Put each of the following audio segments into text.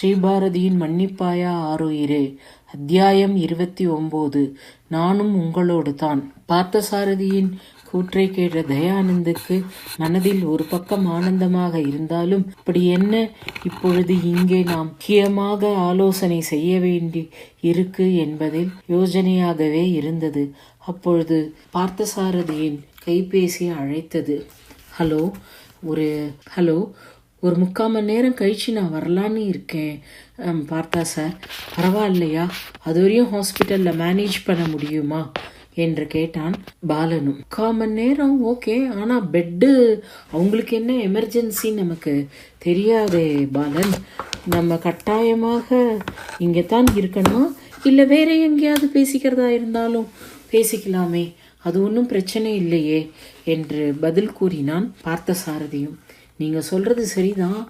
ஸ்ரீபாரதியின் மன்னிப்பாயா ஆரோயிரே அத்தியாயம் இருபத்தி ஒம்போது நானும் உங்களோடு தான் பார்த்தசாரதியின் கூற்றை கேட்ட தயானந்துக்கு மனதில் ஒரு பக்கம் ஆனந்தமாக இருந்தாலும் அப்படி என்ன? இப்பொழுது இங்கே நாம் முக்கியமாக ஆலோசனை செய்ய வேண்டி இருக்கு என்பதில் யோசனையாகவே இருந்தது. அப்பொழுது பார்த்தசாரதியின் கைபேசி அழைத்தது. ஹலோ ஒரு ஹலோ ஒரு முக்கால் மணி நேரம் கழிச்சு நான் வரலான்னு இருக்கேன். பார்த்தா சார் பரவாயில்லையா? அது வரையும் ஹாஸ்பிட்டலில் மேனேஜ் பண்ண முடியுமா? என்று கேட்டான் பாலனும் முக்கால் மணி நேரம் ஓகே. ஆனால் பெட்டு அவங்களுக்கு என்ன எமர்ஜென்சி நமக்கு? தெரியாதே பாலன். நம்ம கட்டாயமாக இங்கே தான் இருக்கணுமா? இல்லை வேற எங்கேயாவது பேசிக்கிறதா இருந்தாலும் பேசிக்கலாமே. அது ஒன்றும் பிரச்சனை இல்லையே என்று பதில் கூறினான் பார்த்தசாரதியும். நீங்கள் சொல்கிறது சரிதான்.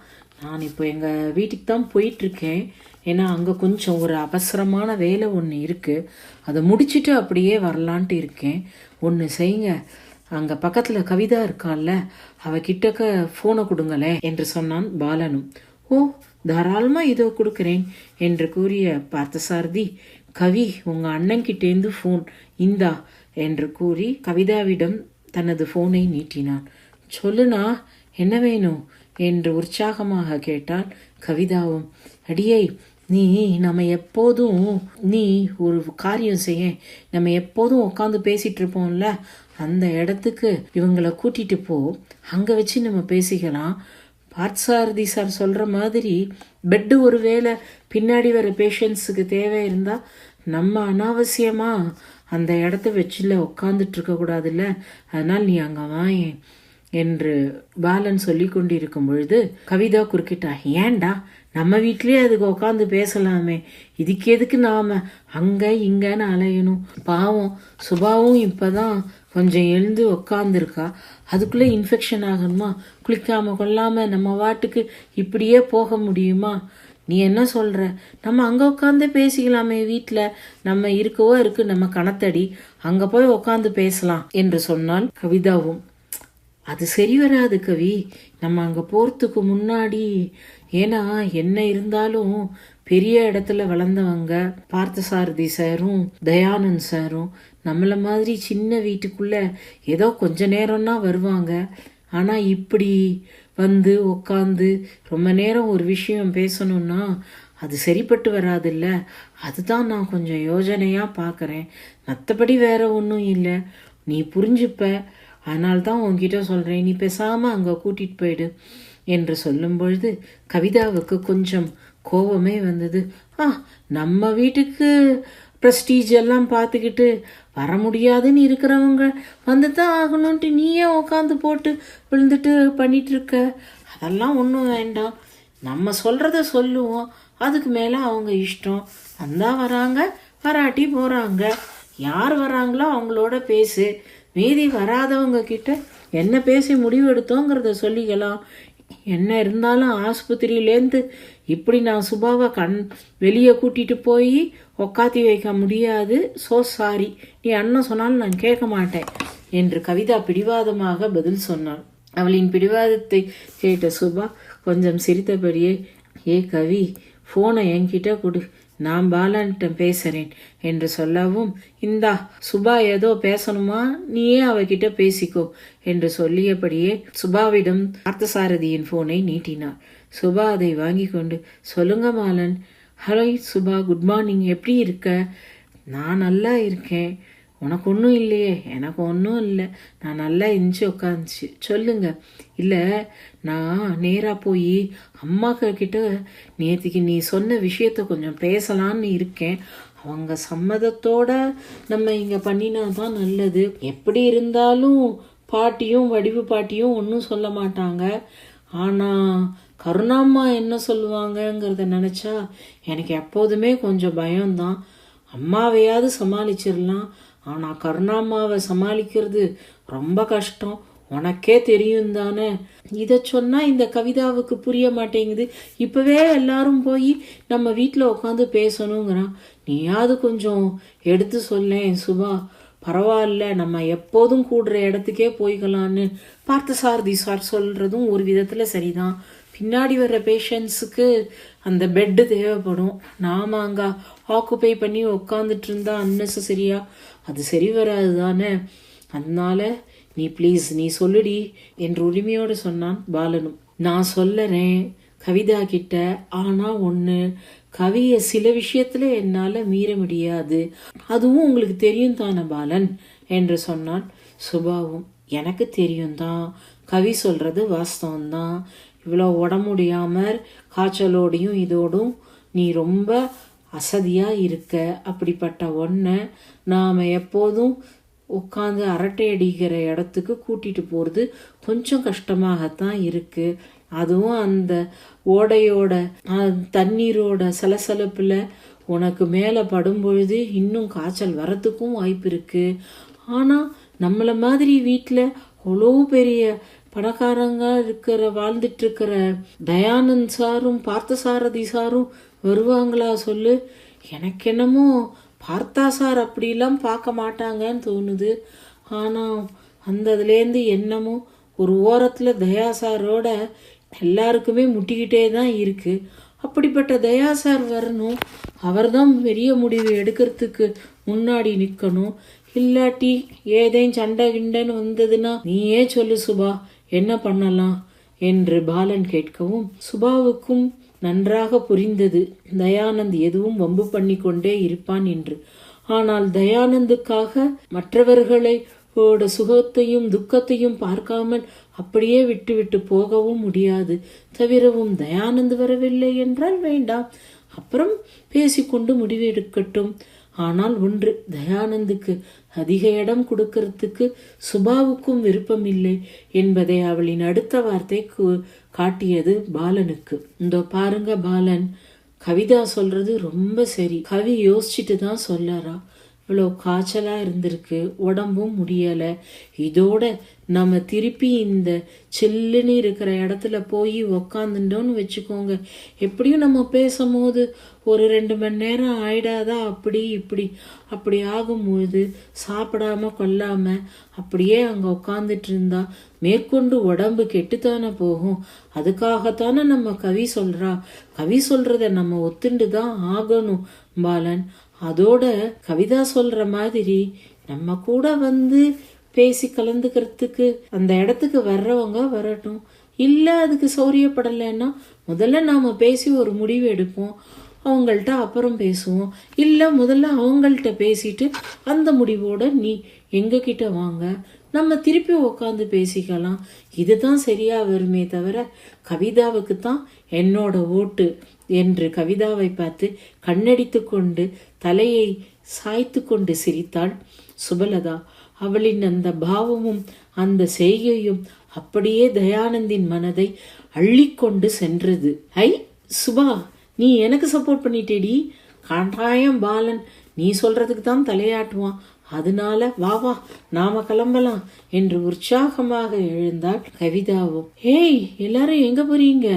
நான் இப்போ எங்கள் வீட்டுக்கு தான் போயிட்டுருக்கேன். ஏன்னா அங்கே கொஞ்சம் ஒரு அவசரமான வேலை ஒன்று இருக்குது அதை முடிச்சுட்டு அப்படியே வரலான்ட்டு இருக்கேன். ஒன்று செய்யுங்க. அங்கே பக்கத்தில் கவிதா இருக்கால்ல அவகிட்டக்க ஃபோனை கொடுங்களேன் என்று சொன்னான் பாலனும். ஓ தாராளமாக இதோ கொடுக்குறேன் என்று கூறிய பார்த்தசாரதி கவி உங்கள் அண்ணன்கிட்டேருந்து ஃபோன் இந்தா என்று கூறி கவிதாவிடம் தனது ஃபோனை நீட்டினான். சொல்லுனா என்ன வேணும்? என்று உற்சாகமாக கேட்டாள் கவிதாவும். அடியை நீ நம்ம எப்போதும் நீ ஒரு காரியம் செய்ய. நம்ம எப்போதும் உட்காந்து பேசிட்டு இருப்போம்ல. அந்த இடத்துக்கு இவங்களை கூட்டிட்டு போ. அங்கே வச்சு நம்ம பேசிக்கலாம். பார்த்தசாரதி சார் சொல்கிற மாதிரி பெட்டு ஒரு வேளை பின்னாடி வர பேஷண்ட்ஸுக்கு தேவை இருந்தால் நம்ம அனாவசியமாக அந்த இடத்த வச்சுல உட்காந்துட்டு இருக்கக்கூடாதுல்ல அதனால் நீ அங்கே வாயேன். என்று பாலன் சொல்லி கொண்டிருக்கும் பொழுது கவிதா குறுக்கிட்டா ஏன்டா நம்ம வீட்லயே அதுக்கு உட்காந்து பேசலாமே. இதுக்கு எதுக்கு நாம அங்க இங்கன்னு அலையணும்? பாவம் சுபாவும் இப்பதான் கொஞ்சம் எழுந்து உக்காந்துருக்கா. அதுக்குள்ளே இன்ஃபெக்ஷன் ஆகணுமா? குளிக்காம கொள்ளாம நம்ம வாட்டுக்கு இப்படியே போக முடியுமா? நீ என்ன சொல்ற? நம்ம அங்க உட்காந்து பேசிக்கலாமே வீட்டில் நம்ம இருக்கவோ இருக்கு நம்ம கணத்தடி. அங்க போய் உட்காந்து பேசலாம் என்று சொன்னால் கவிதாவும் அது சரி வராது கவி. நம்ம அங்கே போகிறதுக்கு முன்னாடி ஏன்னா என்ன இருந்தாலும் பெரிய இடத்துல வளர்ந்தவங்க பார்த்தசாரதி சாரும் தயானந்த் சாரும் நம்மளை மாதிரி சின்ன வீட்டுக்குள்ள ஏதோ கொஞ்ச நேரம்னா வருவாங்க. ஆனால் இப்படி வந்து உக்காந்து ரொம்ப நேரம் ஒரு விஷயம் பேசணும்னா அது சரிப்பட்டு வராதில்ல. அதுதான் நான் கொஞ்சம் யோஜனையாக பார்க்குறேன் மற்றபடி வேற ஒன்றும் இல்லை. நீ புரிஞ்சுப்ப. அதனால தான் உன்கிட்ட சொல்கிறேன் நீ பேசாமல் அங்கே கூட்டிகிட்டு போயிடு என்று சொல்லும் பொழுது கவிதாவுக்கு கொஞ்சம் கோபமே வந்தது. ஆ நம்ம வீட்டுக்கு ப்ரெஸ்டீஜ் எல்லாம் பார்த்துக்கிட்டு வர முடியாதுன்னு இருக்கிறவங்க வந்து தான் ஆகணும்ன்ட்டு நீயே உட்காந்து போட்டு விழுந்துட்டு பண்ணிகிட்ருக்க அதெல்லாம் ஒன்றும் வேண்டாம். நம்ம சொல்கிறத சொல்லுவோம். அதுக்கு மேலே அவங்க இஷ்டம். வந்தால் வராங்க வராட்டி போகிறாங்க யார் வராங்களோ அவங்களோட பேசு. மீதி வராதவங்க கிட்ட என்ன பேசி முடிவெடுத்தோங்கிறத சொல்லிக்கலாம். என்ன இருந்தாலும் ஆஸ்பத்திரியிலேருந்து இப்படி நான் சுபாவை கண் வெளியே கூட்டிட்டு போய் உக்காத்தி வைக்க முடியாது. ஸோ சாரி நீ அண்ணன் சொன்னாலும் நான் கேட்க மாட்டேன் என்று கவிதா பிடிவாதமாக பதில் சொன்னாள். அவளின் பிடிவாதத்தை கேட்ட சுபா கொஞ்சம் சிரித்தபடியே ஏ கவி ஃபோனை என்கிட்ட கொடு. நான் பாலான்ட்ட பேசுறேன் என்று சொல்லவும் இந்தா சுபா ஏதோ பேசணுமா? நீயே அவகிட்ட பேசிக்கோ என்று சொல்லியபடியே சுபாவிடம் பார்த்தசாரதியின் போனை நீட்டினார். சுபா அதை வாங்கி கொண்டு சொல்லுங்க Malan hello Subha good morning எப்படி இருக்க? நான் நல்லா இருக்கேன். உனக்கு ஒன்றும் இல்லையே. எனக்கு ஒன்றும் இல்லை. நான் நல்லா எஞ்சி உட்காந்துச்சு சொல்லுங்க. இல்லை நான் நேராக போய் அம்மாக்கிட்ட நேற்றுக்கு நீ சொன்ன விஷயத்த கொஞ்சம் பேசலான்னு இருக்கேன். அவங்க சம்மதத்தோட நம்ம இங்கே பண்ணினா தான் நல்லது. எப்படி இருந்தாலும் பாட்டியும் வடிவு பாட்டியும் ஒன்றும் சொல்ல மாட்டாங்க. ஆனால் கருணாம்மா என்ன சொல்லுவாங்கங்கிறத நினச்சா எனக்கு எப்போதுமே கொஞ்சம் பயம்தான். அம்மாவையாவது சமாளிச்சிடலாம். ஆனால் கருணாம்மாவை சமாளிக்கிறது ரொம்ப கஷ்டம். உனக்கே தெரியும் தானே? இதை சொன்னால் இந்த கவிதாவுக்கு புரிய மாட்டேங்குது. இப்போவே எல்லாரும் போய் நம்ம வீட்டில் உட்காந்து பேசணுங்கிறான். நீயாவது கொஞ்சம் எடுத்து சொல்லேன் சுபா. பரவாயில்ல நம்ம எப்போதும் கூடுற இடத்துக்கே போய்க்கலான்னு. பார்த்தசாரதி சார் சொல்கிறதும் ஒரு விதத்தில் சரிதான். பின்னாடி வர்ற பேஷண்ட்ஸுக்கு அந்த பெட்டு தேவைப்படும். நாம அங்கே ஆக்குப்பை பண்ணி உக்காந்துட்டு இருந்தா அன்னெசரியா அது சரி வராது தானே? அதனால நீ ப்ளீஸ் நீ சொல்லுடி என்று உரிமையோடு சொன்னான் பாலனும். நான் சொல்லறேன் கவிதா கிட்ட ஆனா ஒன்று கவிய சில விஷயத்துல என்னால மீற முடியாது. அதுவும் உங்களுக்கு தெரியும் தானே பாலன்? என்று சொன்னான் சுபாவும். எனக்கு தெரியும் தான். கவி சொல்றது வாஸ்தவம்தான். இவ்வளோ உடம்பு காய்ச்சலோடையும் இதோடும் நீ ரொம்ப அசதியா இருக்க. அப்படிப்பட்ட ஒன்றை நாம எப்போதும் உட்காந்து அரட்டை அடிக்கிற இடத்துக்கு கூட்டிகிட்டு போகிறது கொஞ்சம் கஷ்டமாகத்தான் இருக்குது அதுவும் அந்த ஓடையோட தண்ணீரோட சலசலப்பில் உனக்கு மேலே படும்பொழுது இன்னும் காய்ச்சல் வரத்துக்கும் வாய்ப்பு இருக்குது ஆனால் நம்மளை மாதிரி வீட்டில் அவ்வளோ பெரிய பணக்காரங்க இருக்கிற வாழ்ந்துட்டு இருக்கிற தயானந்த் சாரும் பார்த்தசாரதி சாரும் வருவாங்களா சொல்லு? எனக்கென்னமோ பார்த்தா சார் அப்படிலாம் பார்க்க மாட்டாங்கன்னு தோணுது. ஆனால் அந்ததுலேருந்து என்னமோ ஒரு ஓரத்தில் தயா சாரோட எல்லாருக்குமே முட்டிக்கிட்டே தான் இருக்குது அப்படிப்பட்ட தயா சார் வரணும். அவர்தான் பெரிய முடிவு எடுக்கிறதுக்கு முன்னாடி நிற்கணும் இல்லாட்டி ஏதேன் சண்டை கிண்டைன்னு வந்ததுன்னா நீயே சொல்லு சுபா என்ன பண்ணலாம்? என்று பாலன் கேட்கவும் சுபாவுக்கும் நன்றாக புரிந்தது. தயானந்த் எதுவும் வம்பு பண்ணி கொண்டே இருப்பான் என்று. ஆனால் தயானந்துக்காக மற்றவர்களை ஓட சுகத்தையும் துக்கத்தையும் பார்க்காமல் அப்படியே விட்டுவிட்டு போகவும் முடியாது. தவிரவும் தயானந்த் வரவில்லை என்றால் வேண்டாம். அப்புறம் பேசிக்கொண்டு முடிவெடுக்கட்டும். ஆனால் ஒன்று தயானந்துக்கு அதிக இடம் கொடுக்கறதுக்கு சுபாவுக்கும் விருப்பம் இல்லை என்பதை அவளின் அடுத்த வார்த்தை காட்டியது பாலனுக்கு. இந்த பாருங்க பாலன் கவிதா சொல்றது ரொம்ப சரி. கவி யோசிச்சுட்டு தான் சொல்லறா இவ்வளோ காய்ச்சலாக இருந்திருக்கு உடம்பும் முடியலை. இதோட நம்ம திருப்பி இந்த சில்லுன்னு இருக்கிற இடத்துல போய் உக்காந்துட்டோன்னு வச்சுக்கோங்க. எப்படியும் நம்ம பேசும்போது ஒரு ரெண்டு மணி நேரம் ஆயிடாதா? அப்படி இப்படி. அப்படி ஆகும்போது சாப்பிடாம கொல்லாம அப்படியே அங்கே உட்காந்துட்டு இருந்தா மேற்கொண்டு உடம்பு கெட்டுத்தானே போகும். அதுக்காகத்தானே நம்ம கவி சொல்றா. கவி சொல்றத நம்ம ஒத்துண்டு தான் ஆகணும் பாலன். அதோட கவிதா சொல்ற மாதிரி நம்ம கூட வந்து பேசி கலந்துக்கிறதுக்கு அந்த இடத்துக்கு வர்றவங்க வரட்டும். இல்ல அதுக்கு சௌரியப்படலைன்னா முதல்ல நாம பேசி ஒரு முடிவு எடுப்போம். அவங்கள்ட்ட அப்புறம் பேசுவோம். இல்ல முதல்ல அவங்கள்ட்ட பேசிட்டு அந்த முடிவோட நீ எங்க கிட்ட வாங்க. நம்ம திருப்பி உட்காந்து பேசிக்கலாம். இதுதான் சரியா வருமே தவிர கவிதாவுக்கு தான் என்னோட ஓட்டு என்று கவிதாவை பார்த்து கண்ணடித்து கொண்டு தலையை சாய்த்து கொண்டு சிரித்தாள். சுபலதா அவளின் அந்த பாவமும் அந்த செய்கையும் அப்படியே தயானந்தின் மனதை அள்ளிக்கொண்டு சென்றது. ஐ சுபா நீ எனக்கு சப்போர்ட் பண்ணிட்டேடி. கட்டாயம் பாலன் நீ சொல்றதுக்கு தான் தலையாட்டுவான். அதனால வா வா நாம கிளம்பலாம் என்று உற்சாகமாக எழுந்தாள் கவிதாவும். ஏய் எல்லாரும் எங்க போறீங்க?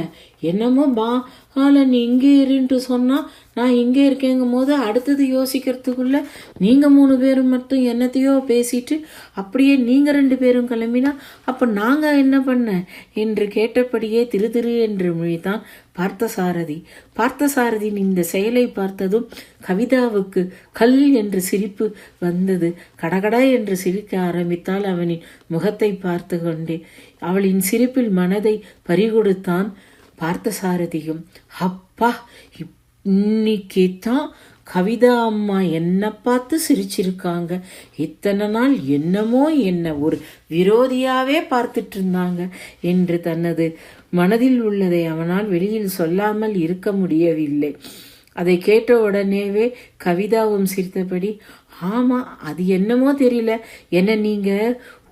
என்னமோ பா ஆல நீ இங்கே இருன்ட்டு சொன்னா நான் இங்கே இருக்கேங்கும் போது அடுத்தது யோசிக்கிறதுக்குள்ள நீங்கள் மூணு பேரும் மட்டும் என்னத்தையோ பேசிட்டு அப்படியே நீங்கள் ரெண்டு பேரும் கிளம்பினா அப்போ நாங்கள் என்ன பண்ண? என்று கேட்டபடியே திரு திரு என்று மொழிதான் பார்த்தசாரதி. பார்த்தசாரதியின் இந்த செயலை பார்த்ததும் கவிதாவுக்கு கல் என்று சிரிப்பு வந்தது. கடகடா என்று சிரிக்க ஆரம்பித்தால் அவனின் முகத்தை பார்த்து கொண்டே அவளின் சிரிப்பில் மனதை பறிகொடுத்தான் பார்த்தசாரதியும் அப்பா இன்னைக்கு தான் கவிதா அம்மா என்ன பார்த்து சிரிச்சிருக்காங்க. இத்தனை நாள் என்னமோ என்ன ஒரு விரோதியாவே பார்த்துட்டு இருந்தாங்க என்று தனது மனதில் உள்ளதை அவனால் வெளியில் சொல்லாமல் இருக்க முடியவில்லை. அதை கேட்ட உடனேவே கவிதாவும் சிரித்தபடி ஆமா அது என்னமோ தெரியல. என்ன நீங்க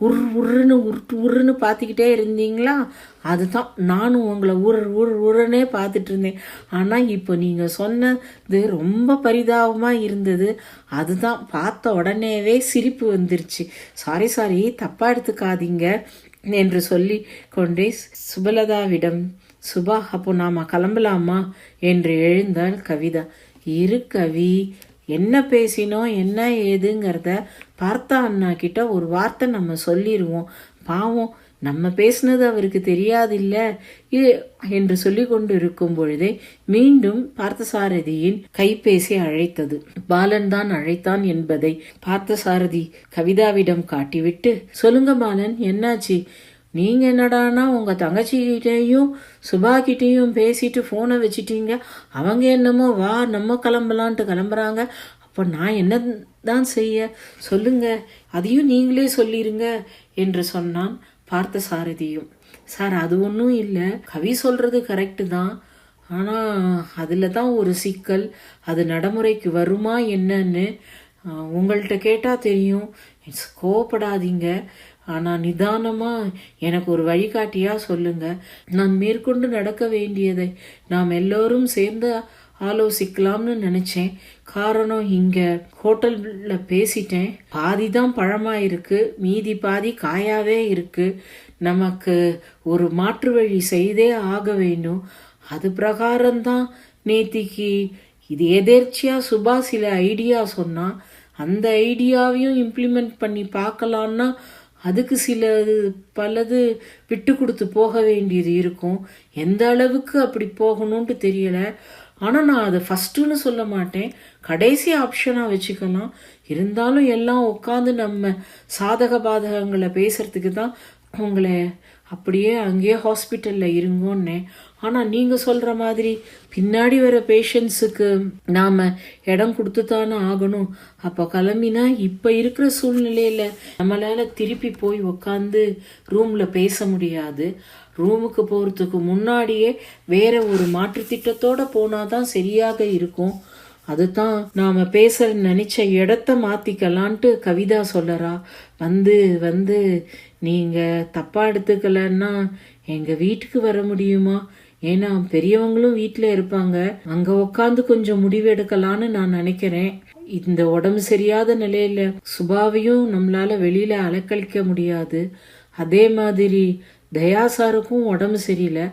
உர் உருன்னு உருட்டு உருன்னு பார்த்துக்கிட்டே இருந்தீங்களா? அதுதான். நானும் உங்களை உர் உர் உருன்னே பார்த்துட்டு இருந்தேன். ஆனால் இப்போ நீங்கள் சொன்னது ரொம்ப பரிதாபமாக இருந்தது. அதுதான். பார்த்த உடனேவே சிரிப்பு வந்துருச்சு. சாரி சாரி தப்பாக எடுத்துக்காதீங்க என்று சொல்லி கொண்டே சுபலதாவிடம் சுபா அப்போ நாம கிளம்பலாமா? என்று எழுந்தாள் கவிதா. இரு கவி என்ன பேசினோம் என்ன ஏதுங்கிறத பார்த்தா அண்ணா கிட்ட ஒரு வார்த்தை நம்ம சொல்லிடுவோம் பாவம் நம்ம பேசுனது அவருக்கு தெரியாதில்ல. என்று சொல்லி கொண்டு இருக்கும் பொழுதே மீண்டும் பார்த்தசாரதியின் கைபேசி அழைத்தது. பாலன் தான் அழைத்தான் என்பதை பார்த்தசாரதி கவிதாவிடம் காட்டிவிட்டு சொல்லுங்க பாலன் என்னாச்சு? நீங்க என்னடானா உங்க தங்கச்சிகிட்டையும் சுபா கிட்டேயும் பேசிட்டு போனை வச்சிட்டீங்க. அவங்க என்னமோ வா நம்ம கிளம்பலான்ட்டு கிளம்புறாங்க. அப்போ நான் என்ன தான் செய்ய? சொல்லுங்க. அதையும் நீங்களே சொல்லிருங்க என்று சொன்னான் பார்த்த சாரதியும் சார் அது ஒன்றும் இல்லை. கவி சொல்றது கரெக்டு தான். ஆனால் அதில் தான் ஒரு சிக்கல். அது நடைமுறைக்கு வருமா என்னன்னு உங்கள்கிட்ட கேட்டால் தெரியும். கோவப்படாதீங்க. ஆனால் நிதானமாக எனக்கு ஒரு வழிகாட்டியாக சொல்லுங்க. நான் மேற்கொண்டு நடக்க வேண்டியதை நாம் எல்லோரும் சேர்ந்து ஆலோசிக்கலாம்னு நினைச்சேன். காரணம் இங்க ஹோட்டல்ல பேசிட்டேன். பாதி தான் பழமா இருக்கு மீதி பாதி காயாவே இருக்கு. நமக்கு ஒரு மாற்று வழி செய்தே ஆக வேண்டும். அது பிரகாரம்தான். நேத்திக்கு இது எதேர்ச்சியா சுபா சில ஐடியா சொன்னா அந்த ஐடியாவையும் இம்ப்ளிமெண்ட் பண்ணி பார்க்கலான்னா அதுக்கு சில பலது விட்டு கொடுத்து போக வேண்டியது இருக்கும். எந்த அளவுக்கு அப்படி போகணும்ட்டு தெரியல. ஆனால் நான் அதை ஃபஸ்ட்டுன்னு சொல்ல மாட்டேன். கடைசி ஆப்ஷனாக வச்சுக்கலாம். இருந்தாலும் எல்லாம் உட்காந்து நம்ம சாதக பாதகங்களை பேசுகிறதுக்கு தான் உங்களை அப்படியே அங்கேயே ஹாஸ்பிட்டலில் இருங்கோன்னே ஆனால் நீங்கள் சொல்கிற மாதிரி பின்னாடி வர பேஷண்ட்ஸுக்கு நாம் இடம் கொடுத்து தானே ஆகணும். அப்போ கிளம்பினா இப்போ இருக்கிற சூழ்நிலையில் நம்மளால் திருப்பி போய் உக்காந்து ரூமில் பேச முடியாது. ரூமுக்கு போகிறதுக்கு முன்னாடியே வேற ஒரு மாற்று போனால் போனாதான் சரியாக இருக்கும். அதுதான் நாம் பேச நினச்ச இடத்த மாற்றிக்கலான்ட்டு கவிதா சொல்லறா. வந்து வந்து நீங்கள் தப்பாக எடுத்துக்கலன்னா எங்கள் வீட்டுக்கு வர முடியுமா? ஏன்னா பெரியவங்களும் வீட்டில் இருப்பாங்க. அங்க உக்காந்து கொஞ்சம் முடிவு எடுக்கலான்னு நான் நினைக்கிறேன். இந்த உடம்பு சரியாத நிலையில சுபாவையும் நம்மளால வெளியில அலக்கழிக்க முடியாது. அதே மாதிரி தயாசாருக்கும் உடம்பு சரியில்லை.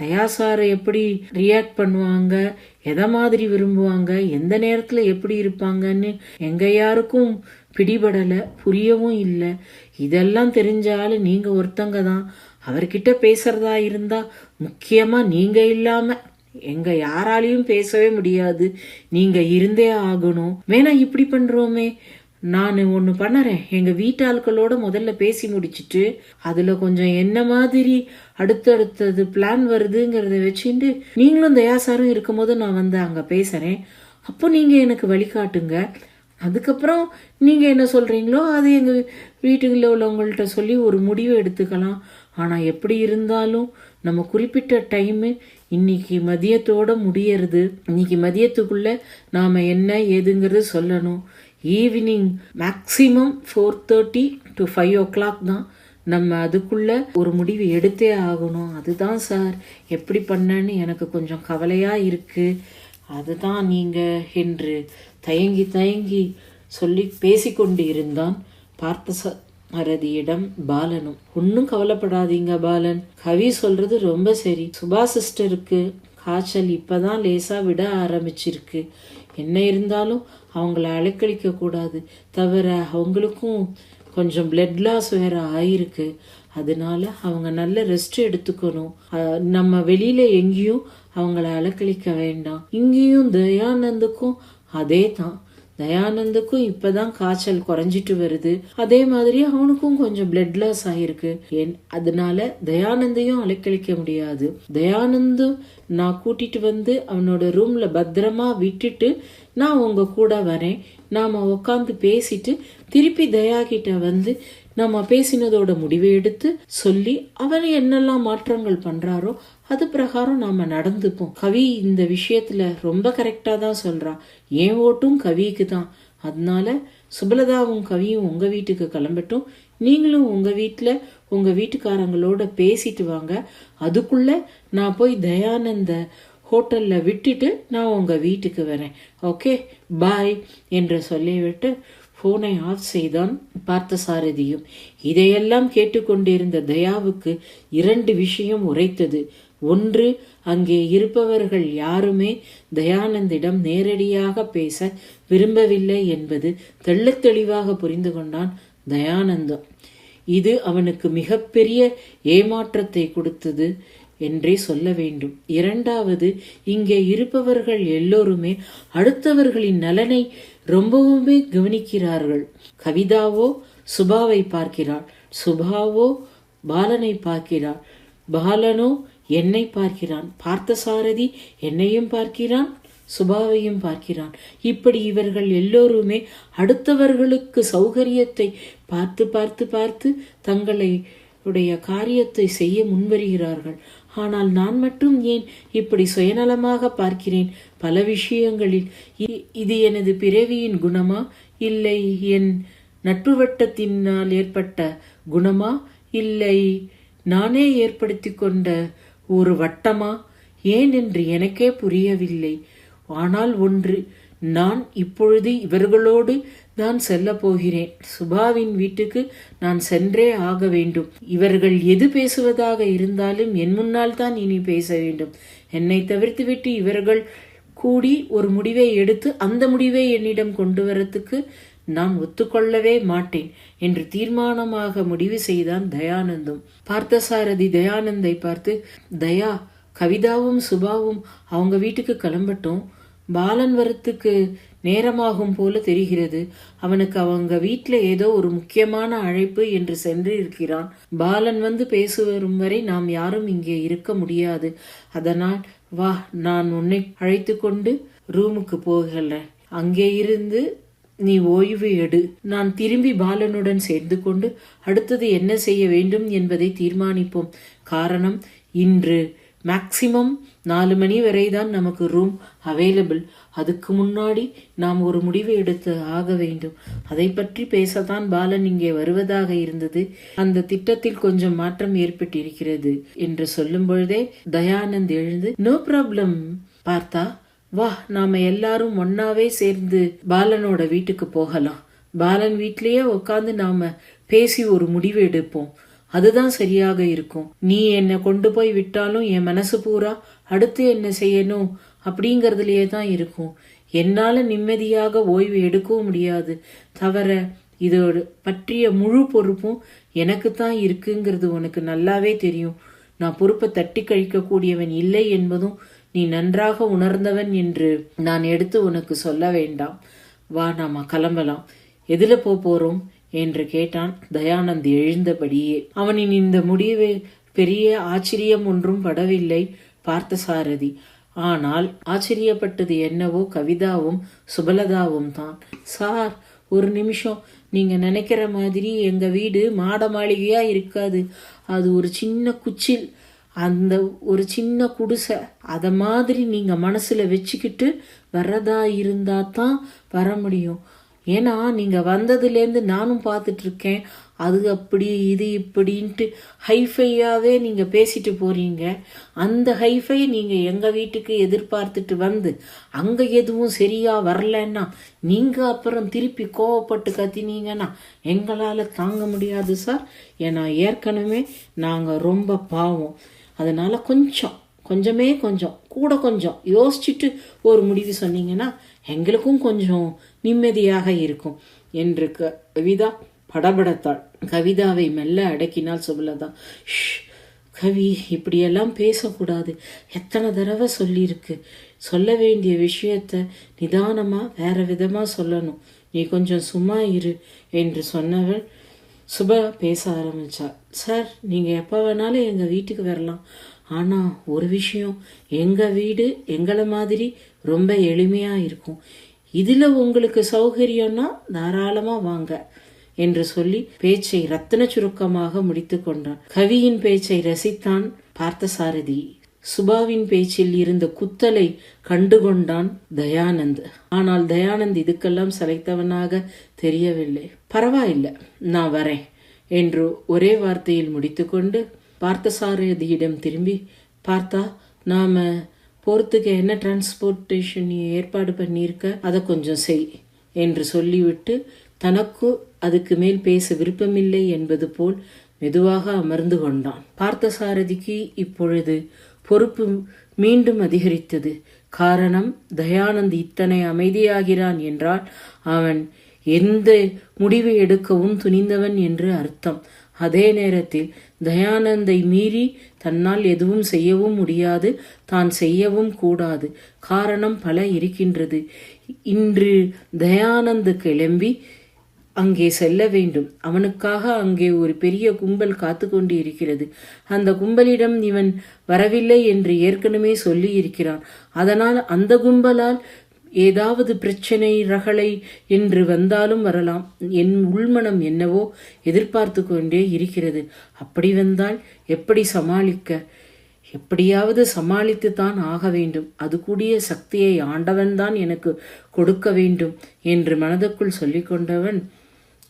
தயாசாரை எப்படி ரியாக்ட் பண்ணுவாங்க? எதை மாதிரி விரும்புவாங்க? எந்த நேரத்தில் எப்படி இருப்பாங்கன்னு எங்க யாருக்கும் பிடிபடலை புரியவும் இல்லை. இதெல்லாம் தெரிஞ்சாலும் நீங்கள் ஒருத்தங்க தான். அவர்கிட்ட பேசுறதா இருந்தா முக்கியமா நீங்க இல்லாம எங்க யாராலையும் பேசவே முடியாது. நீங்க இருந்தே ஆகணும். வேணா இப்படி பண்றோமே. நான் ஒன்று பண்ணுறேன். எங்கள் வீட்டாட்களோட முதல்ல பேசி முடிச்சிட்டு அதில் கொஞ்சம் என்ன மாதிரி அடுத்தடுத்தது பிளான் வருதுங்கிறத வச்சுட்டு நீங்களும் தயாசாரும் இருக்கும்போது நான் வந்து அங்கே பேசுகிறேன் அப்போ நீங்கள் எனக்கு வழிகாட்டுங்க அதுக்கப்புறம் நீங்கள் என்ன சொல்கிறீங்களோ அது எங்கள் வீட்டுகளில் உள்ளவங்கள்ட்ட சொல்லி ஒரு முடிவு எடுத்துக்கலாம். ஆனால் எப்படி இருந்தாலும் நம்ம குறிப்பிட்ட டைமு இன்னைக்கு மதியத்தோட முடியறது இன்னைக்கு மதியத்துக்குள்ள நாம் என்ன ஏதுங்கிறது சொல்லணும். Evening maximum four thirty to five o'clock தான் நம்ம அதுக்குள்ள ஒரு முடிவு எடுத்தே ஆகணும். அதுதான் சார் எப்படி பண்ணேன்னு எனக்கு கொஞ்சம் கவலையா இருக்கு. அதுதான் நீங்க என்று தயங்கி தயங்கி சொல்லி பேசிக்கொண்டு இருந்தான் பார்த்த மறதியிடம் பாலனும். ஒன்றும் கவலைப்படாதீங்க பாலன். கவி சொல்றது ரொம்ப சரி. சுபா சிஸ்டருக்கு காய்ச்சல் இப்பதான் லேசா விட ஆரம்பிச்சிருக்கு. என்ன இருந்தாலும் அவங்கள அலைக்கழிக்க கூடாது. தவிர அவங்களுக்கும் கொஞ்சம் பிளட் லாஸ் வேற ஆயிருக்கு. அதனால அவங்க நல்ல ரெஸ்ட் எடுத்துக்கணும். நம்ம வெளியில எங்கேயும் அவங்கள அலக்களிக்க வேண்டாம். இங்கேயும் தயானந்துக்கும் அதே தான் தயானந்துக்கும் இப்பதான் காய்ச்சல் குறைஞ்சிட்டு வருது. அதே மாதிரி அவனுக்கும் கொஞ்சம் பிளட் லாஸ் ஆயிருக்கு. ஏன்? அதனால தயானந்தையும் அலைக்கழிக்க முடியாது. தயானந்தும் நான் கூட்டிட்டு வந்து அவனோட ரூம்ல பத்திரமா விட்டுட்டு நான் உங்க கூட வரேன். நாம உட்காந்து பேசிட்டு திருப்பி தயா கிட்ட வந்து நம்ம பேசினதோட முடிவை எடுத்து சொல்லி அவர் என்னெல்லாம் மாற்றங்கள் பண்றாரோ அது பிரகாரம் நாம நடந்துப்போம். கவி இந்த விஷயத்துல ரொம்ப கரெக்டா தான் சொல்றான் என் ஓட்டும் கவிக்கு தான். அதனால சுபலதாவும் கவியும் உங்க வீட்டுக்கு கிளம்பட்டும். நீங்களும் உங்க வீட்டுல உங்க வீட்டுக்காரங்களோட பேசிட்டு வாங்க. அதுக்குள்ள நான் போய் தயானந்த ஹோட்டல்ல விட்டுட்டு நான் உங்க வீட்டுக்கு வரேன். ஓகே? பாய் என்று சொல்லிவிட்டு போனை ஆஃப் செய்தான் பார்த்தசாரதியும். இதையெல்லாம் கேட்டுக்கொண்டிருந்த தயாவுக்கு இரண்டு விஷயம் உரைத்தது. ஒன்று அங்கே இருப்பவர்கள் யாருமே தயானந்திடம் நேரடியாக பேச விரும்பவில்லை என்பது தெள்ளத் தெளிவாக புரிந்து கொண்டான் தயானந்தம். இது அவனுக்கு மிகப்பெரிய ஏமாற்றத்தை கொடுத்தது என்றே சொல்ல வேண்டும். இரண்டாவது இங்கே இருப்பவர்கள் எல்லோருமே அடுத்தவர்களின் நலனை ரொம்பவுமே கவனிக்கிறார்கள். கவிதாவோ சுபாவை பார்க்கிறாள். சுபாவோ பாலனை பார்க்கிறாள். பாலனோ என்னை பார்க்கிறான். பார்த்தசாரதி என்னையும் பார்க்கிறான் சுபாவையும் பார்க்கிறான். இப்படி இவர்கள் எல்லோருமே அடுத்தவர்களுக்கு சௌகரியத்தை பார்த்து பார்த்து பார்த்து தங்களை உடைய காரியத்தை செய்ய முன்வருகிறார்கள். ஆனால் நான் மட்டும் ஏன் இப்படி சுயநலமாக பார்க்கிறேன்? பல விஷயங்களில் இ- இது எனது பிறவியின் குணமா? இல்லை என் நட்பு வட்டத்தினால் ஏற்பட்ட குணமா? இல்லை நானே ஏற்படுத்தி கொண்ட ஒரு வட்டமா? ஏன் என்று எனக்கே புரியவில்லை. ஆனால் ஒன்று நான் இப்பொழுது இவர்களோடு நான் செல்ல போகிறேன். சுபாவின் வீட்டுக்கு நான் சென்றே ஆக வேண்டும். இவர்கள் எது பேசுவதாக இருந்தாலும் என் முன்னால் தான் இனி பேச வேண்டும். என்னை தவிர்த்துவிட்டு இவர்கள் கூடி ஒரு முடிவை எடுத்து அந்த முடிவை என்னிடம் கொண்டு வரத்துக்கு நான் ஒத்துக்கொள்ளவே மாட்டேன் என்று தீர்மானமாக முடிவு செய்தான் தயானந்தும். பார்த்தசாரதி தயானந்தை பார்த்து தயா கவிதாவும் சுபாவும் அவங்க வீட்டுக்கு கிளம்பட்டும். பாலன் வரத்துக்கு நேரமாகும் போல தெரிகிறது. அவனுக்கு அவங்க வீட்டில் ஏதோ ஒரு முக்கியமான அழைப்பு என்று சென்று இருக்கிறான் பாலன் வந்து பேசுவரும் வரை நாம் யாரும் இங்கே இருக்க முடியாது. அதனால் வா நான் உன்னை அழைத்து கொண்டு ரூமுக்கு போகல. அங்கே இருந்து நீ ஓய்வு எடு. நான் திரும்பி பாலனுடன் சேர்ந்து கொண்டு அடுத்தது என்ன செய்ய வேண்டும் என்பதை தீர்மானிப்போம். காரணம் இன்று மேக்சிமம் நாலு மணி வரை தான் நமக்கு ரூம் அவைலபிள் அதுக்கு முன்னாடி நாம் ஒரு முடிவு எடுத்து ஆக வேண்டும். அதை பற்றி பேசத்தான் பாலன் இங்கே வருவதாக இருந்தது. அந்த திட்டத்தில் கொஞ்சம் மாற்றம் ஏற்பட்டிருக்கிறது என்று சொல்லும் பொழுதே தயானந்த் எழுந்து நோ ப்ராப்ளம் பார்த்தா? வா நாம எல்லாரும் ஒன்னாவே சேர்ந்து பாலனோட வீட்டுக்கு போகலாம். பாலன் வீட்லயே உட்காந்து நாம பேசி ஒரு முடிவு எடுப்போம். அதுதான் சரியாக இருக்கும். நீ என்னை கொண்டு போய் விட்டாலும் என் மனசு பூரா அடுத்து என்ன செய்யணும் அப்படிங்கறதுலயே தான் இருக்கும். என்னால நிம்மதியாக ஓய்வு எடுக்கவும் முடியாது. தவிர இதோட பற்றிய முழு பொறுப்பும் எனக்கு தான் இருக்குங்கிறது உனக்கு நல்லாவே தெரியும். நான் பொறுப்பை தட்டி கழிக்கக்கூடியவன் இல்லை என்பதும் நீ நன்றாக உணர்ந்தவன் என்று நான் எடுத்து உனக்கு சொல்ல வேண்டாம். வா நாம கிளம்பலாம். எதில் போ போறோம்? என்று கேட்டான் தயானந்த் எழுந்தபடியே. அவனின் இந்த முடிவு பெரிய ஆச்சரியம் ஒன்றும் படவில்லை பார்த்த சாரதி. ஆனால் ஆச்சரியப்பட்டது என்னவோ கவிதாவும் சுபலதாவும் தான். சார் ஒரு நிமிஷம். நீங்க நினைக்கிற மாதிரி எங்க வீடு மாட மாளிகையா இருக்காது. அது ஒரு சின்ன குச்சில் அந்த ஒரு சின்ன குடிசை அதை மாதிரி நீங்கள் மனசில் வச்சுக்கிட்டு வர்றதா இருந்தால் தான் வர முடியும். ஏன்னா நீங்கள் வந்ததுலேருந்து நானும் பார்த்துட்டு இருக்கேன் அது அப்படி இது இப்படின்ட்டு ஹைஃபையாகவே நீங்கள் பேசிட்டு போகிறீங்க அந்த ஹைஃபை நீங்கள் எங்கள் வீட்டுக்கு எதிர்பார்த்துட்டு வந்து அங்கே எதுவும் சரியாக வரலன்னா நீங்கள் அப்புறம் திருப்பி கோவப்பட்டு கத்தினீங்கன்னா எங்களால் தாங்க முடியாது சார். ஏன்னா ஏற்கனவே நாங்கள் ரொம்ப பாவம். அதனால் கொஞ்சம் கொஞ்சமே கொஞ்சம் கூட கொஞ்சம். யோசிச்சுட்டு ஒரு முடிவு சொன்னீங்கன்னா எங்களுக்கும் கொஞ்சம் நிம்மதியாக இருக்கும் என்று கவிதா படபடத்தாள். கவிதாவை மெல்ல அடக்கினால் சுபலதா கவி இப்படியெல்லாம் பேசக்கூடாது. எத்தனை தடவை சொல்லியிருக்கு? சொல்ல வேண்டிய விஷயத்த நிதானமாக வேற விதமாக சொல்லணும். நீ கொஞ்சம் சும்மா இரு என்று சொன்னவள் சுபா பேச ஆரம்பித்தாள் சார் நீங்கள் எப்போ வேணாலும் எங்கள் வீட்டுக்கு வரலாம். ஆனால் ஒரு விஷயம் எங்கள் வீடு எங்களை மாதிரி ரொம்ப எளிமையாக இருக்கும். இதில் உங்களுக்கு சௌகரியம்னா தாராளமாக வாங்க என்று சொல்லி பேச்சை ரத்தின சுருக்கமாக முடித்து கொண்டான். கவியின் பேச்சை ரசித்தான் பார்த்தசாரதி. சுபாவின் பேச்சில் இருந்த குத்தலை கண்டுகொண்டான் தயானந்த். ஆனால் தயானந்த் இதுக்கெல்லாம் சளைத்தவனாக தெரியவில்லை. பரவாயில்லை நான் வரேன். என்று ஒரே வார்த்தையில் முடித்துக்கொண்டு பார்த்தசாரதியிடம் திரும்பி பார்த்தா நாம போறதுக்கு என்ன டிரான்ஸ்போர்ட்டேஷன் ஏற்பாடு பண்ணியிருக்க? அதை கொஞ்சம் செய் என்று சொல்லிவிட்டு தனக்கு அதுக்கு மேல் பேச விருப்பமில்லை என்பது போல் மெதுவாக அமர்ந்து கொண்டான். பார்த்தசாரதிக்கு இப்பொழுது பொறுப்பு மீண்டும் அதிகரித்தது. காரணம் தயானந்த் இத்தனை அமைதியாகிறான் என்றால் அவன் எந்த முடிவு எடுக்கவும் துணிந்தவன் என்று அர்த்தம். அதே நேரத்தில் தயானந்தை மீறி தன்னால் எதுவும் செய்யவும் முடியாது தான் செய்யவும் கூடாது. காரணம் பல இருக்கின்றது. இன்று தயானந்து கிளம்பி அங்கே செல்ல வேண்டும். அவனுக்காக அங்கே ஒரு பெரிய கும்பல் காத்து கொண்டு இருக்கிறது அந்த கும்பலிடம் இவன் வரவில்லை என்று ஏற்கனவே சொல்லி இருக்கிறான் அதனால் அந்த கும்பலால் ஏதாவது பிரச்சனை ரகளை என்று வந்தாலும் வரலாம். என் உள்மனம் என்னவோ எதிர்பார்த்து கொண்டே இருக்கிறது. அப்படி வந்தால் எப்படி சமாளிக்க? எப்படியாவது சமாளித்து தான் ஆக வேண்டும். அது கூடிய சக்தியை ஆண்டவன்தான் எனக்கு கொடுக்க வேண்டும் என்று மனதுக்குள் சொல்லிக்கொண்டவன்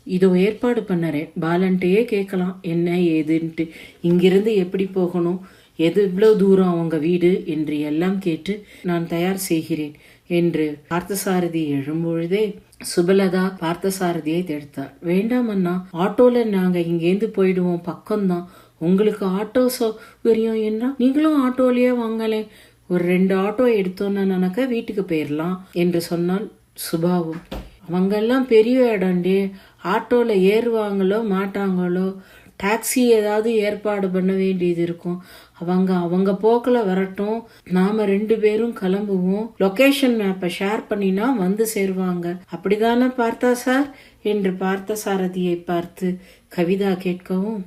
இதோ ஏற்பாடு பண்ணறேன். பாலன்ட்டையே கேட்கலாம். என்ன ஏதுன்ட்டு. இங்கிருந்து எப்படி போகணும்? எது இவ்வளோ தூரம் அவங்க வீடு? என்று எல்லாம் கேட்டு நான் தயார் செய்கிறேன். என்று பார்த்தசாரதி எழும்பொழுதே சுபலதா பார்த்தசாரதியை தடுத்தார் வேண்டாம் அண்ணா ஆட்டோல நாங்க இங்கேருந்து போயிடுவோம். பக்கம்தான் உங்களுக்கு ஆட்டோ சௌகரியம் என்ன? நீங்களும் ஆட்டோலயே வாங்கலே ஒரு ரெண்டு ஆட்டோ எடுத்தோன்னு நினைக்க வீட்டுக்கு போயிடலாம் என்று சொன்னால் சுபாவும். அவங்கெல்லாம் பெரிய இடம்டி. ஆட்டோல ஏறுவாங்களோ மாட்டாங்களோ டாக்ஸி ஏதாவது ஏற்பாடு பண்ண வேண்டியது இருக்கும். அவங்க அவங்க போக்கில் வரட்டும். நாம ரெண்டு பேரும் கிளம்புவோம். லொகேஷன் மேப்பை ஷேர் பண்ணினா வந்து சேருவாங்க. அப்படிதானே பார்த்தா சார்? என்று பார்த்த சாரதியை பார்த்து கவிதா கேட்கவும்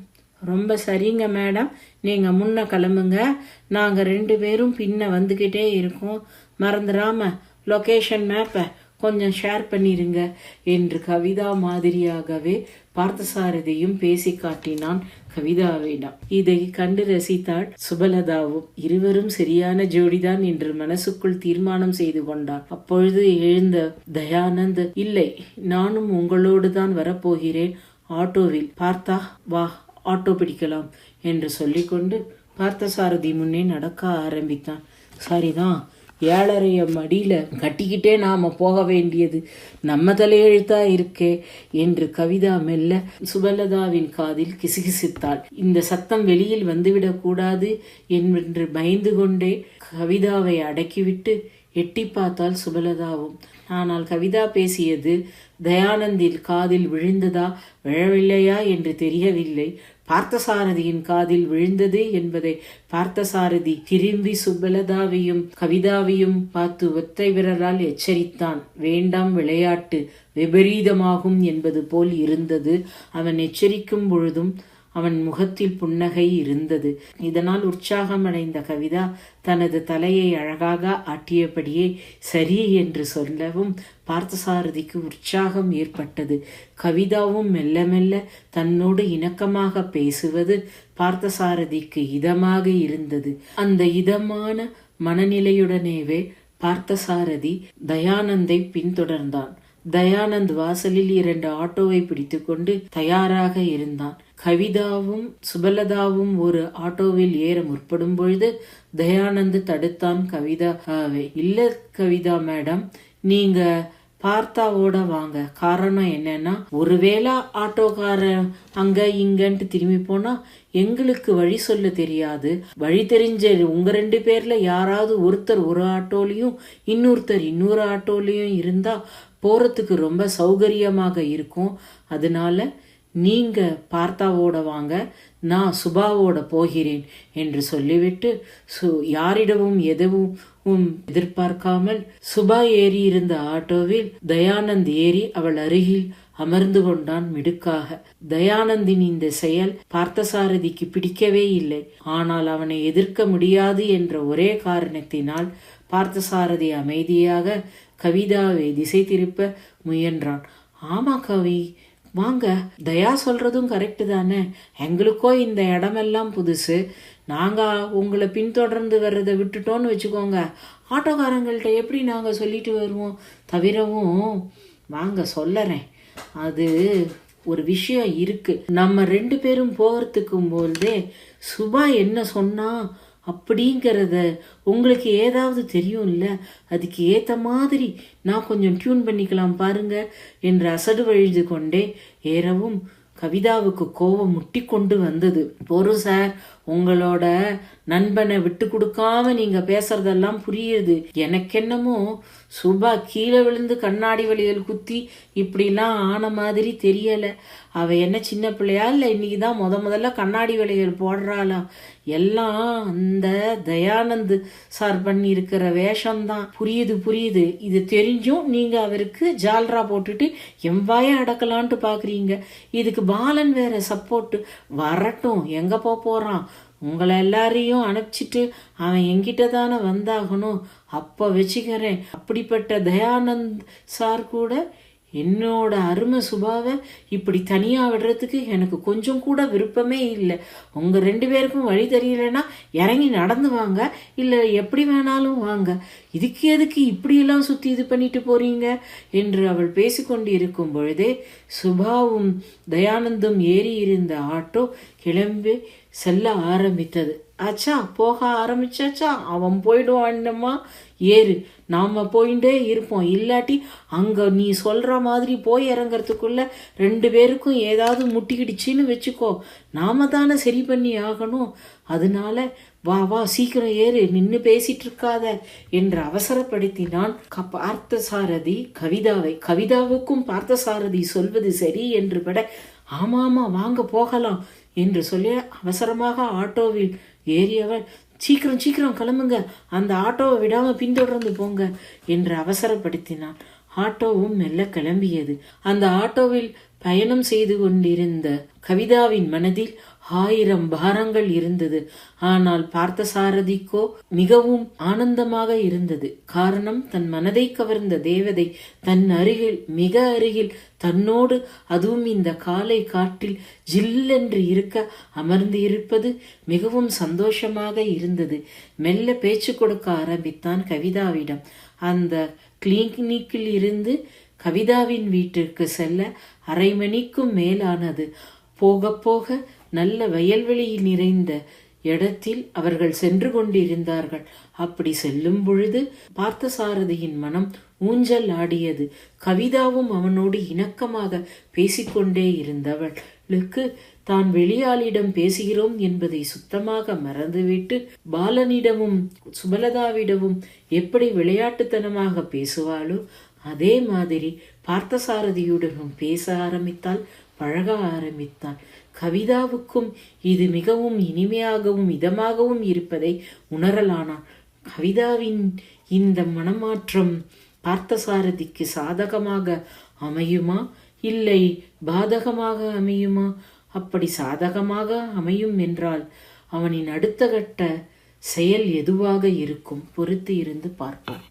ரொம்ப சரிங்க மேடம். நீங்க முன்ன கிளம்புங்க. நாங்க ரெண்டு பேரும் பின்ன வந்துகிட்டே இருக்கோம். மறந்துடாம லொகேஷன் மேப்பை கொஞ்சம் ஷேர் பண்ணிருங்க என்று கவிதா மாதிரியாகவே பார்த்தசாரதியும் பேசி காட்டினான் கவிதாவிடம் இதை கண்டு ரசித்தாள் சுபலதாவும். இருவரும் சரியான ஜோடிதான் என்று மனசுக்குள் தீர்மானம் செய்து கொண்டார் அப்பொழுது எழுந்த தயானந்த் இல்லை நானும் உங்களோடு தான் வரப்போகிறேன். ஆட்டோவில் பார்த்தா வா ஆட்டோ பிடிக்கலாம் என்று சொல்லிக்கொண்டு பார்த்தசாரதி முன்னே நடக்க ஆரம்பித்தான். சரிதான் ஏழரைய மடியில கட்டிக்கிட்டே நாம போக வேண்டியது நம்ம தலையெழுத்தா இருக்கே என்று கவிதா மெல்ல சுபலதாவின் காதில் கிசுகிசுத்தாள். இந்த சத்தம் வெளியில் வந்துவிடக் கூடாது என்று பயந்து கொண்டே கவிதாவை அடக்கிவிட்டு எட்டி பார்த்தால் சுபலதாவும். ஆனால் கவிதா பேசியது தயானந்தில் காதில் விழுந்ததா? விழவில்லையா? என்று தெரியவில்லை. பார்த்தசாரதியின் காதில் விழுந்தது என்பதை பார்த்தசாரதி திரும்பி சுபலதாவையும் கவிதாவையும் பார்த்து ஒத்தை விரலால் எச்சரித்தான். வேண்டாம் விளையாட்டு விபரீதமாகும் என்பது போல் இருந்தது. அவன் எச்சரிக்கும் பொழுதும் அவன் முகத்தில் புன்னகை இருந்தது. இதனால் உற்சாகமடைந்த கவிதா தனது தலையை அழகாக ஆட்டியபடியே சரி என்று சொல்லவும் பார்த்தசாரதிக்கு உற்சாகம் ஏற்பட்டது. கவிதாவும் மெல்ல மெல்ல தன்னோடு இணக்கமாக பேசுவது பார்த்தசாரதிக்கு இதமாக இருந்தது. அந்த இதமான மனநிலையுடனேவே பார்த்தசாரதி தயானந்தை பின்தொடர்ந்தான். தயானந்த் வாசலில் இரண்டு ஆட்டோவை பிடித்துக்கொண்டு தயாராக இருந்தான். கவிதாவும் சுபலதாவும் ஒரு ஆட்டோவில் ஏற முற்படும் பொழுது தயானந்து தடுத்தான் கவிதாவை இல்ல கவிதா மேடம் நீங்க பார்த்தாவோட வாங்க. காரணம் என்னன்னா ஒருவேளை ஆட்டோக்காரன் அங்க இங்கன்ட்டு திரும்பி போனா எங்களுக்கு வழி சொல்ல தெரியாது. வழி தெரிஞ்ச உங்க ரெண்டு பேர்ல யாராவது ஒருத்தர் ஒரு ஆட்டோலையும் இன்னொருத்தர் இன்னொரு ஆட்டோலையும் இருந்தா போறதுக்கு ரொம்ப சௌகரியமாக இருக்கும். அதனால நீங்க பார்த்தாவோட வாங்க நான் சுபாவோட போகிறேன் என்று சொல்லிவிட்டு சு யாரிடமும் எதுவும் எதிர்பார்க்காமல் சுபா ஏறி இருந்த ஆட்டோவில் தயானந்த் ஏறி அவள் அருகில் அமர்ந்து கொண்டான் மிடுக்காக. தயானந்தின் இந்த செயல் பார்த்தசாரதிக்கு பிடிக்கவே இல்லை. ஆனால் அவனை எதிர்க்க முடியாது என்ற ஒரே காரணத்தினால் பார்த்தசாரதி அமைதியாக கவிதாவை திசை திருப்ப முயன்றான். ஆமா கவி வாங்க தயா சொல்றதும் கரெக்டு தானே. எங்களுக்கோ இந்த இடமெல்லாம் புதுசு. நாங்க உங்களை பின்தொடர்ந்து வர்றதை விட்டுட்டோன்னு வச்சுக்கோங்க. ஆட்டோக்காரங்கள்ட்ட எப்படி நாங்க சொல்லிட்டு வருவோம்? தவிரவும் வாங்க சொல்லறேன். அது ஒரு விஷயம் இருக்கு. நம்ம ரெண்டு பேரும் போகிறதுக்கும் போதே சுபா என்ன சொன்னா அப்படிங்கிறத உங்களுக்கு ஏதாவது தெரியும்ல? அதுக்கு ஏற்ற மாதிரி நான் கொஞ்சம் டியூன் பண்ணிக்கலாம் பாருங்க என்று அசடு வழிந்து கொண்டே ஏறவும் கவிதாவுக்கு கோபம் முட்டி கொண்டு வந்தது. போரும் சார். உங்களோட நண்பனை விட்டு கொடுக்காம நீங்க பேசுறதெல்லாம் புரியுது. எனக்கென்னமோ சுபா கீழே விழுந்து கண்ணாடி வழிகள் குத்தி இப்படிலாம் ஆன மாதிரி தெரியல. அவ என்ன சின்ன பிள்ளையா இல்லை இன்னைக்கு தான் முத முதல்ல கண்ணாடி வழிகள் போடுறாளா? எல்லாம் அந்த தயானந்த் சார் பண்ணி இருக்கிற வேஷம்தான். புரியுது புரியுது. இது தெரிஞ்சும் நீங்க அவருக்கு ஜால்ரா போட்டுட்டு எம்பாய அடக்கலான்ட்டு பாக்குறீங்க. இதுக்கு பாலன் வேற சப்போர்ட் வரட்டும். எங்க போக போறான்? உங்களை எல்லாரையும் அனுப்பிச்சிட்டு அவன் என்கிட்ட தானே வந்தாகணும். அப்போ வச்சுக்கிறேன். அப்படிப்பட்ட தயானந்த் சார் கூட என்னோட அருமை சுபாவை இப்படி தனியாக விடுறதுக்கு எனக்கு கொஞ்சம் கூட விருப்பமே இல்லை. உங்கள் ரெண்டு பேருக்கும் வழி தெரியலன்னா இறங்கி நடந்து வாங்க. இல்லை எப்படி வேணாலும் வாங்க. இதுக்கு எதுக்கு இப்படியெல்லாம் சுற்றி இது பண்ணிட்டு போறீங்க? என்று அவள் பேசிக்கொண்டு இருக்கும் பொழுதே சுபாவும் தயானந்தும் ஏறி இருந்த ஆட்டோ கிளம்பி செல்ல ஆரம்பித்தது. ஆச்சா போக ஆரம்பிச்சாச்சா? அவன் போயிடுவான்னுமா ஏறு. நாம போயிட்டே இருப்போம். இல்லாட்டி அங்க நீ சொல்ற மாதிரி போய் இறங்கிறதுக்குள்ள ரெண்டு பேருக்கும் ஏதாவது முட்டிக்கிடுச்சின்னு வச்சுக்கோ. நாம தானே சரி பண்ணி ஆகணும். அதனால வா வா சீக்கிரம் ஏறு. நின்று பேசிட்டு இருக்காத என்று அவசரப்படுத்தினான் க- பார்த்தசாரதி கவிதாவை. கவிதாவுக்கும் பார்த்தசாரதி சொல்வது சரி என்று பட ஆமாமா வாங்க போகலாம். என்று சொல்லி அவசரமாக ஆட்டோவில் ஏறியவள் சீக்கிரம் சீக்கிரம் கிளம்புங்க. அந்த ஆட்டோவை விடாமல் பின்தொடர்ந்து போங்க என்று அவசரப்படுத்தினான். ஆட்டோவும் மெல்ல கிளம்பியது. அந்த ஆட்டோவில் பயணம் செய்து கொண்டிருந்த கவிதாவின் மனதில் ஆயிரம் பாரங்கள் இருந்தது. ஆனால் பார்த்தசாரதிக்கோ மிகவும் ஆனந்தமாக இருந்தது. காரணம் தன் மனதை கவர்ந்த தேவதை தன் அருகில் மிக அருகில் தன்னோடு அதுவும் இந்த காலை காற்றில் ஜில்லென்று இருக்க அமர்ந்து இருப்பது மிகவும் சந்தோஷமாக இருந்தது. மெல்ல பேச்சு கொடுக்க ஆரம்பித்தான் கவிதாவிடம். அந்த கிளினிக்கில் இருந்து கவிதாவின் வீட்டிற்கு செல்ல அரை மணிக்கும் மேலானது. போக போக நல்ல வயல்வெளி நிறைந்த இடத்தில் அவர்கள் சென்று கொண்டிருந்தார்கள். அப்படி செல்லும் பொழுது பார்த்தசாரதியின் மனம் ஊஞ்சல் ஆடியது. கவிதாவும் அவனோடு இணக்கமாக பேசிக்கொண்டே இருந்தவளுக்கு தான் வெளியாளிடம் பேசுகிறோம் என்பதை சுத்தமாக மறந்துவிட்டு பாலனிடமும் சுபலதாவிடமும் எப்படி விளையாட்டுத்தனமாக பேசுவாளோ அதே மாதிரி பார்த்தசாரதியுடனும் பேச ஆரம்பித்தால் பழக ஆரம்பித்தான் கவிதாவுக்கும் இது மிகவும் இனிமையாகவும் இதமாகவும் இருப்பதை உணரலானான். கவிதாவின் இந்த மனமாற்றம் பார்த்தசாரதிக்கு சாதகமாக அமையுமா? இல்லை பாதகமாக அமையுமா? அப்படி சாதகமாக அமையும் என்றால் அவனின் அடுத்த கட்ட செயல் எதுவாக இருக்கும்? பொறுத்து இருந்து பார்ப்போம்.